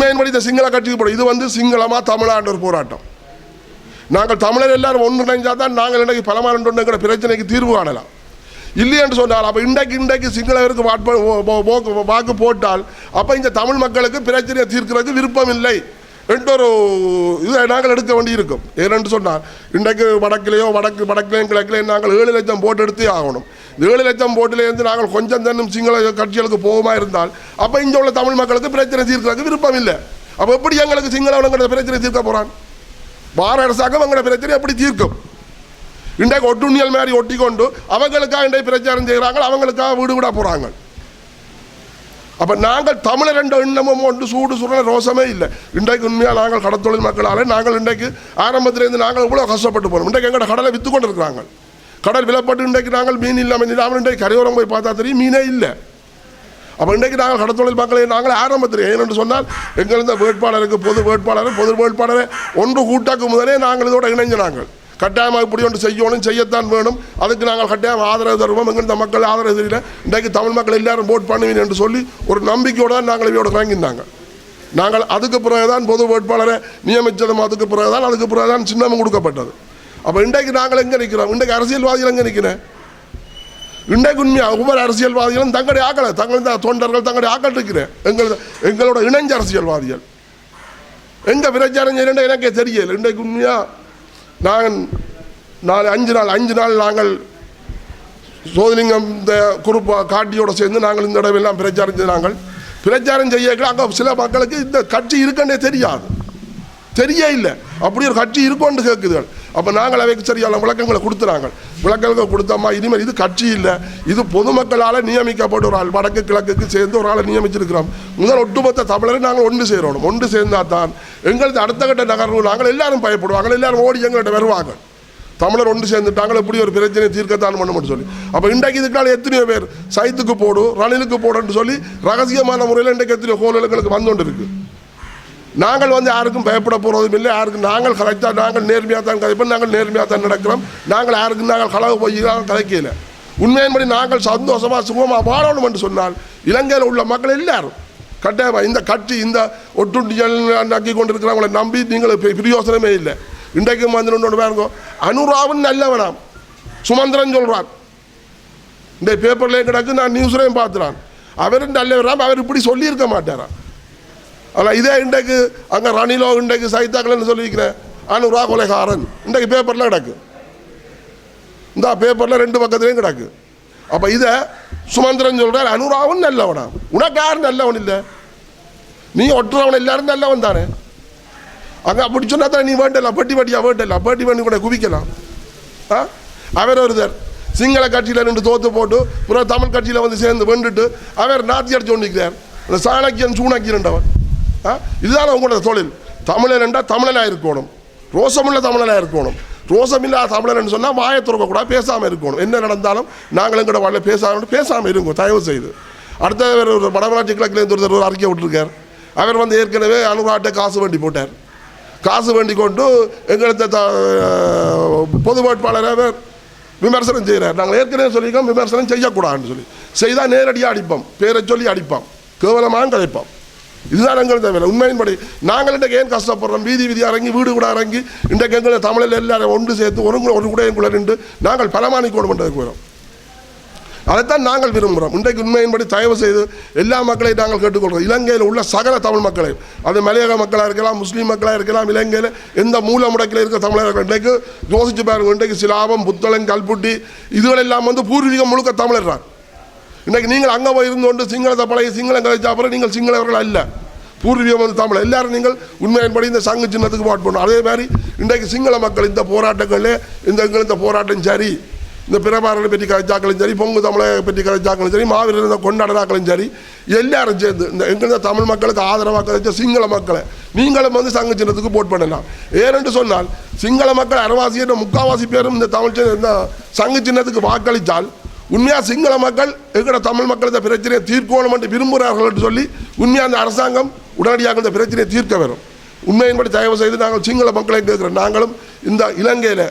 உண்மையின்படி இந்த சிங்கள கட்சிக்கு போடும் இது வந்து சிங்களமா தமிழாண்ட ஒரு போராட்டம். நாங்கள் தமிழர் எல்லாரும் ஒன்றிணைஞ்சா தான் நாங்கள் இன்றைக்கு பலமானங்கிற பிரச்சனைக்கு தீர்வு காணலாம். இல்லையென்று சொன்னால் அப்போ இன்றைக்கு இன்றைக்கு சிங்களவருக்கு வாட்ப வாக்கு போட்டால் அப்போ இந்த தமிழ் மக்களுக்கு பிரச்சனையை தீர்க்கிறதுக்கு விருப்பம் இல்லை. என்ற ஒரு இதை நாங்கள் எடுக்க வேண்டியிருக்கும். ஏனென்று சொன்னால் இன்றைக்கு வடக்கிலேயோ வடக்கு வடக்கிலேயும் கிழக்கிலேயும் நாங்கள் ஏழு லட்சம் போட்டு எடுத்தே ஆகணும். ஏழு லட்சம் போட்டிலேருந்து நாங்கள் கொஞ்சம் தன்னும் சிங்கள கட்சிகளுக்கு போகுமா இருந்தால் அப்போ இங்கே உள்ள தமிழ் மக்களுக்கு பிரச்சனை தீர்க்கிறதுக்கு விருப்பம் இல்லை. அப்போ எப்படி எங்களுக்கு சிங்களவனங்கிற பிரச்சனை தீர்க்க போகிறான் பாரத அரசாங்கம் எங்களோட பிரச்சனை எப்படி தீர்க்கும்? இன்றைக்கு ஒட்டுண்ணியல் மாதிரி ஒட்டி கொண்டு அவங்களுக்காக இன்றைக்கு பிரச்சாரம் செய்கிறாங்க அவங்களுக்காக வீடு விட போகிறாங்க அப்போ நாங்கள் தமிழர் என்ற எண்ணமும் ஒன்று சூடு சுரண ரோசமே இல்லை. இன்றைக்கு உண்மையாக நாங்கள் கடத்தொழில் மக்களால் நாங்கள் இன்றைக்கு ஆரம்பத்திலேருந்து நாங்கள் இவ்வளோ கஷ்டப்பட்டு போகிறோம் இன்றைக்கு எங்களோட கடலை விற்று கொண்டு இருக்கிறாங்க கடல் விலப்பட்டு இன்றைக்கு நாங்கள் மீன் இல்லாமல் இல்லாமல் இன்றைக்கு கரையோரம் போய் பார்த்தா தெரியும் மீனே இல்லை. அப்போ இன்றைக்கு நாங்கள் கடத்தொழில் மக்களை நாங்கள் ஆரம்பத்தில் ஏனென்று சொன்னால் எங்கள் இருந்த வேட்பாளருக்கு பொது வேட்பாளர் பொது வேட்பாளரை ஒன்று கூட்டாக்கு முதலே நாங்கள் இதோட இணைஞ்ச நாங்கள். கட்டாயமாக இப்படி ஒன்று செய்யணும் செய்யத்தான் வேணும். அதுக்கு நாங்கள் கட்டாயம் ஆதரவு தருவோம். எங்கள் மக்கள் ஆதரவு தெரியல. இன்றைக்கு தமிழ் மக்கள் எல்லாரும் போட் பண்ணுவீங்க என்று சொல்லி ஒரு நம்பிக்கையோடு தான் நாங்கள் இவையோட வாங்கியிருந்தாங்க நாங்கள் அதுக்கு பிறகு தான் பொது வேட்பாளரை நியமித்ததும் அதுக்கு பிறகு தான் அதுக்கு பிறகுதான் சின்னமும் கொடுக்கப்பட்டது. அப்போ இன்றைக்கு நாங்கள் எங்கே நிற்கிறோம் இன்றைக்கு அரசியல்வாதிகள் எங்கே நிற்கிறேன் இன்றைக்கு உண்மையாக ஒவ்வொரு அரசியல்வாதிகளும் தங்களுடைய ஆக்களை தங்கள் தொண்டர்கள் தங்களுடைய ஆக்கள் இருக்கிறேன். எங்கள் எங்களோட இணைஞ்ச அரசியல்வாதிகள். எங்கே பிரச்சாரம் செய்யணும் எனக்கே தெரியல. இன்றைக்கு உண்மையா? நான் நாலு அஞ்சு நாள் அஞ்சு நாள் நாங்கள் சோதலிங்கம் இந்த குரூப் காட்டியோடு சேர்ந்து நாங்கள் இந்த இடமெல்லாம் பிரச்சாரம் செய்தாங்கள் பிரச்சாரம் செய்ய அங்கே சில மக்களுக்கு இந்த கட்சி இருக்குன்னே தெரியாது. தெரிய இல்லை. அப்படி ஒரு கட்சி இருக்கும்னு கேட்குதுகள். அப்போ நாங்கள் அவைக்கு சரியான விளக்கங்களை கொடுத்துறாங்க. விளக்கங்கள் கொடுத்தோமா இனிமேல் இது கட்சி இல்லை. இது பொதுமக்களால் நியமிக்கப்பட்ட ஒரு ஆள் வடக்கு கிழக்குக்கு சேர்ந்து ஒரு ஆளை நியமிச்சிருக்கிறோம். முதல் ஒட்டுமொத்த தமிழரை நாங்கள் ஒன்று சேரணும். ஒன்று சேர்ந்தா தான் எங்களுக்கு அடுத்த கட்ட நகர்வு நாங்கள் எல்லாரும் பயப்படுவாங்க எல்லாரும் ஓடி எங்கள்கிட்ட வருவாங்க. தமிழர் ஒன்று சேர்ந்துட்டாங்களே எப்படி ஒரு பிரச்சனை தீர்க்கத்தான் பண்ணணும்னு சொல்லி. அப்போ இன்றைக்கு இதுக்கான எத்தனையோ பேர் சைத்துக்கு போடும் ரணிலுக்கு போடுன்னு சொல்லி ரகசியமான முறையில் இன்றைக்கு எத்தனையோ கோலங்களுக்கு வந்து கொண்டு நாங்கள் வந்து யாருக்கும் பயப்பட போகிறதும் இல்லை. யாருக்கும் நாங்கள் கரெக்டாக நாங்கள் நேர்மையாக தான் கதைப்போம் நாங்கள் நேர்மையாக தான் நடக்கிறோம். நாங்கள் யாருக்கும் நாங்கள் களவு போய் கதைக்கல. உண்மையின்படி நாங்கள் சந்தோஷமாக சுகமாக வாழணும் என்று சொன்னால் இலங்கையில் உள்ள மக்கள் எல்லாரும் கட்டாயமாக இந்த கட்சி இந்த ஒட்டுண்டியல் நக்கி கொண்டிருக்கிறவங்களை நம்பி நீங்கள் பிரியோசனமே பிரயோசனமே இல்லை. இன்றைக்கும் வந்து ஒன்று பாருங்க. அனுராவன் நல்லவனாம். சுமந்திரன் சொல்கிறான் இந்த பேப்பர்லேயே கிடக்கு நான் நியூஸ்லேயும் பார்த்துறான். அவரும் நல்லவராம் அவர் இப்படி சொல்லியிருக்க மாட்டாராம். ஆனால் இதே இன்றைக்கு அங்கே ரணிலோ இன்றைக்கு சைத்தாக்கள்னு சொல்லியிருக்கிறேன் அனுரா கொலைகாரன். இன்றைக்கு பேப்பரில் கிடக்கு. இந்த பேப்பரில் ரெண்டு பக்கத்துலேயும் கிடக்கு. அப்போ இதை சுமந்திரன் சொல்கிறார் அனுராவும் நல்லவனா? உனக்கு யாரும் நல்லவன் இல்லை? நீ ஒட்டுறவன் எல்லாரும் நல்லவன் தானே? அங்கே அப்படி சொன்னா தான் நீ வேண்டலாம்? பெட்டி பட்டியா வேண்டலாம்? பெட்டி பண்ணி கூட குவிக்கலாம். ஆ? அவர் ஒருத்தர் சிங்கள கட்சியில் நின்று தோத்து போட்டு புற தமிழ் கட்சியில் வந்து சேர்ந்து வெண்டுட்டு அவர் நாத்தி அடிச்சு கொண்டிருக்கிறார் அந்த சாணக்கியன் சூணக்கியன்றவன் இதுதான் உங்களோட தொழில். தமிழன் என்றால் தமிழனாக இருக்கணும். ரோசமுள்ள தமிழனாக இருக்கணும். ரோசமில்லாத தமிழன் சொன்னால் வாயை திறக்கக்கூடாது பேசாமல் இருக்கணும். என்ன நடந்தாலும் நாங்கள் எங்களோட வாழ்ல பேசாமல் பேசாமல் இருக்கோம் தயவு செய்து. அடுத்த ஒரு வடமராட்சி கிழக்கிலேருந்து ஒருத்தர் ஒரு அறிக்கை விட்டுருக்கார். அவர் வந்து ஏற்கனவே அனுராட்டை காசு வண்டி போட்டார். காசு வேண்டி கொண்டு எங்களுக்கு த- பொது வேட்பாளர் அவர் விமர்சனம் செய்கிறார். நாங்கள் ஏற்கனவே சொல்லியிருக்கோம் விமர்சனம் செய்யக்கூடாதுன்னு சொல்லி. செய்தால் நேரடியாக அடிப்போம் பேரை சொல்லி அடிப்போம் கேவலமாக கிடைப்போம் இதுதான் எங்களுக்கு தேவை உண்மையின்படி நாங்கள் இன்றைக்கு ஏன் கஷ்டப்படுறோம்? வீதி வீதி இறங்கி வீடு கூட இறங்கி இன்றைக்கு எங்களை தமிழில் எல்லாரும் ஒன்று சேர்த்து ஒரு ஒரு கூட எங்களை நின்று நாங்கள் பலமானிக்கோடு பண்ணுறதுக்கு வரோம் அதைத்தான் நாங்கள் விரும்புகிறோம். இன்றைக்கு உண்மையின்படி தயவு செய்து எல்லா மக்களையும் நாங்கள் கேட்டுக்கொள்கிறோம். இலங்கையில் உள்ள சகல தமிழ் மக்களை அது மலையக மக்களாக இருக்கலாம் முஸ்லீம் மக்களாக இருக்கலாம் இலங்கையில் எந்த மூல முடக்கில் இருக்க தமிழர்கள் இன்றைக்கு யோசிச்சு பாருங்க இன்றைக்கு சிலாபம் புத்தளம் கல்புட்டி இதுகளெல்லாம் வந்து பூர்வீகம் முழுக்க தமிழர்தான் இன்றைக்கு நீங்கள் அங்கே போய் இருந்து கொண்டு சிங்களத்தை பழகி சிங்களம் கதைச்ச அப்புறம் நீங்கள் சிங்களவர்கள் அல்ல. பூர்வீகம் வந்து தமிழ். எல்லாரும் நீங்கள் உண்மையின்படி இந்த சங்கு சின்னத்துக்கு போட் பண்ணணும் அதே மாதிரி இன்றைக்கு சிங்கள மக்கள் இந்த போராட்டங்களில் இந்த எங்கள் இந்த போராட்டம் சரி இந்த பிரபாரனை பற்றி கதைச்சாக்களும் சரி பொங்கு தமிழை பற்றி கதைச்சாக்களும் சரி மாவீரர் இந்த கொண்டாடுறாக்களும் சரி எல்லாரும் சேர்ந்து இந்த எங்கிருந்த இந்த தமிழ் மக்களுக்கு ஆதரவாக கதைச்ச சிங்கள மக்களை நீங்களும் வந்து சங்க சின்னத்துக்கு போட் பண்ணலாம் ஏனென்று சொன்னால் சிங்கள மக்கள் அரவாசி என்ற முக்காவாசி பேரும் இந்த தமிழ் சின்ன- இந்த சங்கு சின்னத்துக்கு வாக்களித்தால் உண்மையாக சிங்கள மக்கள் எங்கட தமிழ் மக்கள் இந்த பிரச்சனையை தீர்க்கணும் என்று விரும்புகிறார்கள் என்று சொல்லி உண்மையாக அந்த அரசாங்கம் உடனடியாக இந்த பிரச்சனையை தீர்க்க வரும் உண்மையின்படி தயவு செய்து நாங்கள் சிங்கள மக்களை கேட்கிறோம் நாங்களும் இந்த இலங்கையில்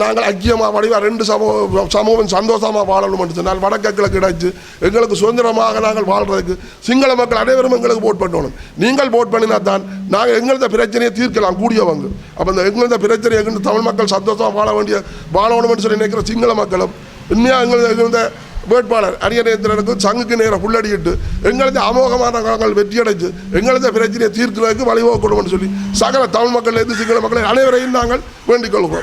நாங்கள் ஐக்கியமாக வடிவா ரெண்டு சமூக சமூகம் சந்தோஷமாக வாழணும் சொன்னால் வடக்கு கிடைச்சு எங்களுக்கு சுதந்திரமாக நாங்கள் வாழ்றதுக்கு சிங்கள மக்கள் அனைவரும் எங்களுக்கு போட் பண்ணணும். நீங்கள் போட் பண்ணினா தான் நாங்கள் எங்களது பிரச்சனையை தீர்க்கலாம் கூடியவங்க அப்போ இந்த எங்களது பிரச்சனை எங்களுக்கு தமிழ் மக்கள் சந்தோஷமாக வாழ வேண்டிய வாழணும்னு சொல்லி நினைக்கிற சிங்கள மக்களும் உண்மையாக எங்களுக்கு எங்களது வேட்பாளர் அரியநேந்திரனுக்கு சங்குக்கு நேரம் புள்ளடியிட்டு எங்களது அமோகமான நாங்கள் வெற்றியடைஞ்சு எங்களது பிரச்சனையை தீர்க்கிறதுக்கு வழிவகுக்கணும்னு சொல்லி சகல தமிழ் மக்கள் சிங்கள மக்களை அனைவரையும் நாங்கள் வேண்டிக் கொள்கிறோம்.